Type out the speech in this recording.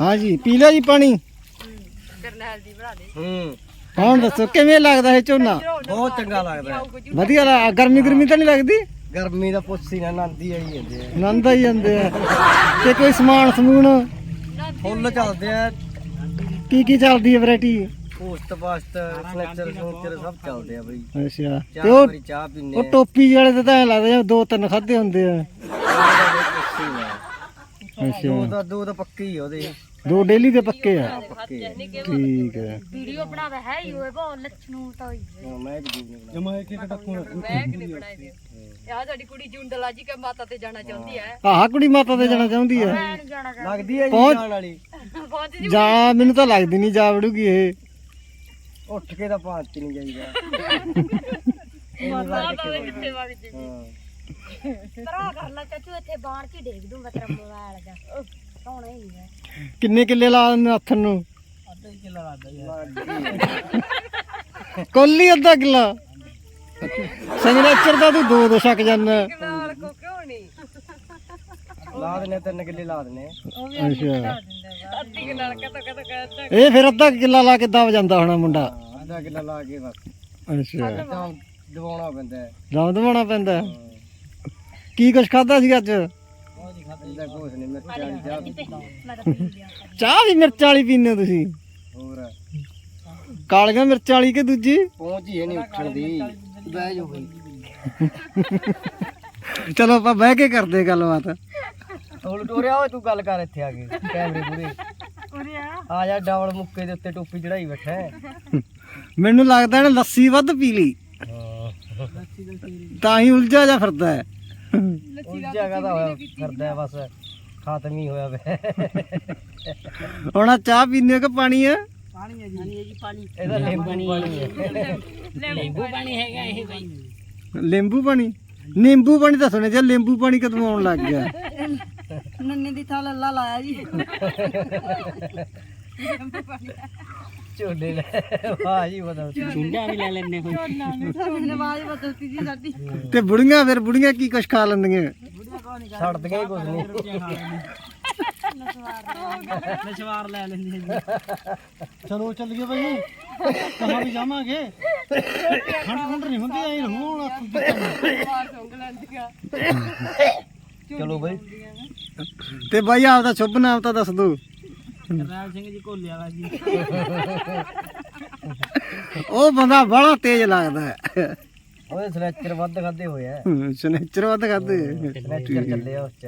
ਹਾਂਜੀ ਪੀ ਲਿਆ ਜੀ ਪਾਣੀ? ਕਰਨੈਲ ਦੀ ਬਣਾ ਦੇ ਹੂੰ। ਹੁਣ ਦੱਸੋ ਕਿਵੇਂ ਲੱਗਦਾ ਇਹ ਝੋਨਾ? ਬਹੁਤ ਚੰਗਾ ਲੱਗਦਾ ਵਧੀਆ ਲੱਗ- ਗਰਮੀ ਗਰਮੀ ਤਾਂ ਨਹੀਂ ਲੱਗਦੀ? ਗਰਮੀ ਦਾ ਪੁੱਛੀ ਨਾ ਨੰਦੀ ਆਈ ਜਾਂਦੇ ਆ। ਆਨੰਦ ਆਈ ਜਾਂਦੇ ਆ। ਤੇ ਕੋਈ ਸਮਾਨ ਸਮੂਨ? ਫੁੱਲ ਚੱਲਦੇ ਆ। ਕੀ ਕੀ ਚੱਲਦੀ ਹੈ variety? Post past snatcher snatcher ਸਭ ਚੱਲਦੇ ਆ ਬਈ। ਅੱਛਾ। ਤੇ ਚਾਹ ਉਹ ਵਾਰੀ ਚਾਹ ਪੀਨੇ ਉਹ ਟੋਪੀ ਵਾਲੇ ਤੇ ਤਾਂ ਐਂ ਲੱਗਦਾ ਜਿਵੇਂ ਦੋ ਤਿੰਨ ਖਾਦੇ ਹੁੰਦੇ ਆ। ਦੋ ਅੱਛਾ। ਤਾਂ ਦੋ ਤਾਂ ਪੱਕੇ ਹੀ ਆ ਉਹਦੇ। ਦੋ ਡੇਲੀ ਦੇ ਪੱਕੇ ਆ। ਪੱਕੇ ਆ। ਠੀਕ ਹੈ। ਵੀਡੀਓ ਬਣਾਵਾ ਹੈ ਹੀ ਹੋਏ ਬਹੁਤ ਲੱਛਣੂ ਤਾਂ ਹੋਈ ਹਾਂ, ਮੈਂ ਵੀ ਜੀਵ ਨੇ ਜਮਾ ਇੱਕ ਇੱਕ ਟੱਕੂ ਮੈਂ ਕਿ ਨਹੀਂ ਬਣਾਈ ਦੇ ਯਾ ਸਾਡੀ ਕੁੜੀ ਜੁੰਡਲਾ ਜੀ ਕੇ ਮਾਤਾ ਤੇ ਜਾਣਾ ਚਾਹੁੰਦੀ ਹੈ। ਆਹ ਕੁੜੀ ਮਾਤਾ ਤੇ ਜਾਣਾ ਚਾਹੁੰਦੀ ਹੈ। ਲੱਗਦੀ ਜੀ ਵਾਲੀ। ਜੀ ਮੈਨੂੰ ਤਾਂ ਲੱਗਦੀ ਨਹੀਂ ਜਾ ਵੜੂਗੀ ਇਹ। ਉੱਠ ਕੇ ਤਾਂ ਚ ਨਹੀਂ ਜਾਈਦਾ। ਮਾਤਾ ਦਾ ਕਿੱਥੇ ਵਗ ਜੀ ਹਾਂ। ਤਰਾ ਕਰ ਲੈ ਚਾਚੂ ਇੱਥੇ ਬਾਣ ਕੇ ਡੇਗ ਦੂੰਗਾ ਤੇਰਾ ਮੋਬਾਈਲ ਦਾ ਸੋਹਣਾ ਹੀ ਹੈ। ਕਿੰਨੇ ਕਿੱਲੇ ਲਾ ਦਿੰਦੇ ਹੱਥਨ ਨੂੰ? ਅੱਧਾ ਹੀ ਕਿੱਲਾ ਲੱਗਦਾ ਯਾਰ। ਕੁੱਲ ਹੀ ਅੱਧਾ ਕਿੱਲਾ। ਸੰਗਰੇਚਰ ਦਾ ਤੂੰ ਦੋ ਦੋ ਛਕ ਜਾਂਦਾ। ਨਾਲ ਕੋ ਕਿਉਂ ਨਹੀਂ? ਲਾ ਦਨੇ ਤਿੰਨ ਕਿੱਲੇ ਲਾ ਦਨੇ ਅੱਛਾ। ਅੱਧੀ ਇਹ ਫਿਰ ਅੱਧਾ ਕਿੱਲਾ ਲਾ ਕੇ ਦਬ ਜਾਂਦਾ ਹੋਣਾ ਮੁੰਡਾ। ਅੱਧਾ ਕਿੱਲਾ ਲਾ ਕੇ ਬਸ। ਅੱਛਾ। ਤਾਂ ਦਵਾਉਣਾ ਪੈਂਦਾ ਦਵਾਉਣਾ ਪੈਂਦਾ ਕੀ ਕੁਛ ਖਾਦਾ ਸੀ ਅੱਜ? ਇਹਦਾ ਕੁਛ ਨਹੀਂ ਮਿਰਚਾਂ ਵਾਲੀ ਚਾਹ ਪੀਤੀ। ਵੀ ਮਿਰਚ ਵਾਲੀ ਪੀਂਦੇ ਹੋ ਤੁਸੀਂ? ਹੋਰ ਕਾਲੀਆਂ ਮਿਰਚ ਵਾਲੀ ਕਿ ਦੂਜੀ? ਪਹੁੰਚ ਹੀ ਨਹੀਂ ਉੱਠਣ ਦੀ ਬਹਿ ਜਾਓ ਬਈ ਚਲੋ ਆਪਾਂ ਬਹਿ ਕੇ ਕਰਦੇ ਗੱਲਬਾਤ। ਟੋਲ ਟੋਰਿਆ ਓਏ ਤੂੰ ਗੱਲ ਕਰ ਇੱਥੇ ਆ ਕੇ ਕੈਮਰੇ ਪੂਰੇ ਆ ਜਾ ਡਬਲ ਮੁੱਕੇ ਦੇ ਉੱਤੇ ਟੋਪੀ ਚੜਾਈ ਬੈਠਾ ਹੈ। ਮੈਨੂੰ ਲੱਗਦਾ ਇਹਨੇ ਲੱਸੀ ਵੱਧ ਪੀ ਲਈ। ਤਾਂ ਹੀ ਉਲਝਾ ਜਾ ਫਿਰਦਾ ਹੈ। ਉਸ ਜਗ੍ਹਾ ਦਾ ਹੋਇਆ ਕਰਦਾ ਹੈ ਬਸ। ਖਤਮ ਹੀ ਹੋਇਆ ਵੇ। ਹੁਣ ਆਹ ਚਾਹ ਪੀਂਦੇ ਹੋ ਕਿ ਪਾਣੀ ਹੈ ਇਹਦਾ ਨਿੰਬੂ ਪਾਣੀ ਹੈ। ਨਿੰਬੂ ਪਾਣੀ ਨਿੰਬੂ ਪਾਣੀ ਤਾਂ ਸੁਣਿਆ ਜੇ ਨਿੰਬੂ ਪਾਣੀ ਕਦੋਂ ਆਉਣ ਲੱਗ ਗਿਆ? ਨੰਨੇ ਦੀ ਥਾਂ ਲੱਲਾ ਲਾਇਆ ਜੀ। ਝੋਲੇ ਲੈ ਵਾਹ ਜੀ ਬਤਾ ਨਮਾਜ਼ ਬਦਲਤੀ ਜੀ ਸਾਡੀ। ਤੇ ਬੁੜੀਆਂ ਫਿਰ ਬੁੜੀਆਂ ਕੀ ਕੁਛ ਖਾ ਲੈਂਦੀਆਂ? ਛੱਡ ਦਗੇ ਕੁਝ ਨਹੀਂ। ਚਲੋ ਚੱਲ ਗਏ ਭਾਈ ਕਹਾਂ ਵੀ ਜਾਵਾਂਗੇ। ਠੰਡ ਠੰਡ ਨਹੀਂ ਹੁੰਦੀ ਐ ਹੁਣ ਚਲੋ ਬਈ। ਤੇ ਬਾਈ ਆਪਦਾ ਸ਼ੁਭ ਨਾਮ ਤਾਂ ਦੱਸ ਦੋ। ਕਰਨਾਲ ਸਿੰਘ ਜੀ ਕੋਲੇ ਵਾਲਾ ਜੀ। ਉਹ ਬੰਦਾ ਬੜਾ ਤੇਜ਼ ਲੱਗਦਾ ਹੈ। ਉਹਦੇ ਸਲੈਚਰ ਵੱਧ ਖਾਦੇ ਹੋਏ ਆ। ਸਨੇਚਰ ਵੱਧ ਖਾਦੇ ਸਲੈਚਰ ਚੱਲੇ ਆ ਉਸ ਚ।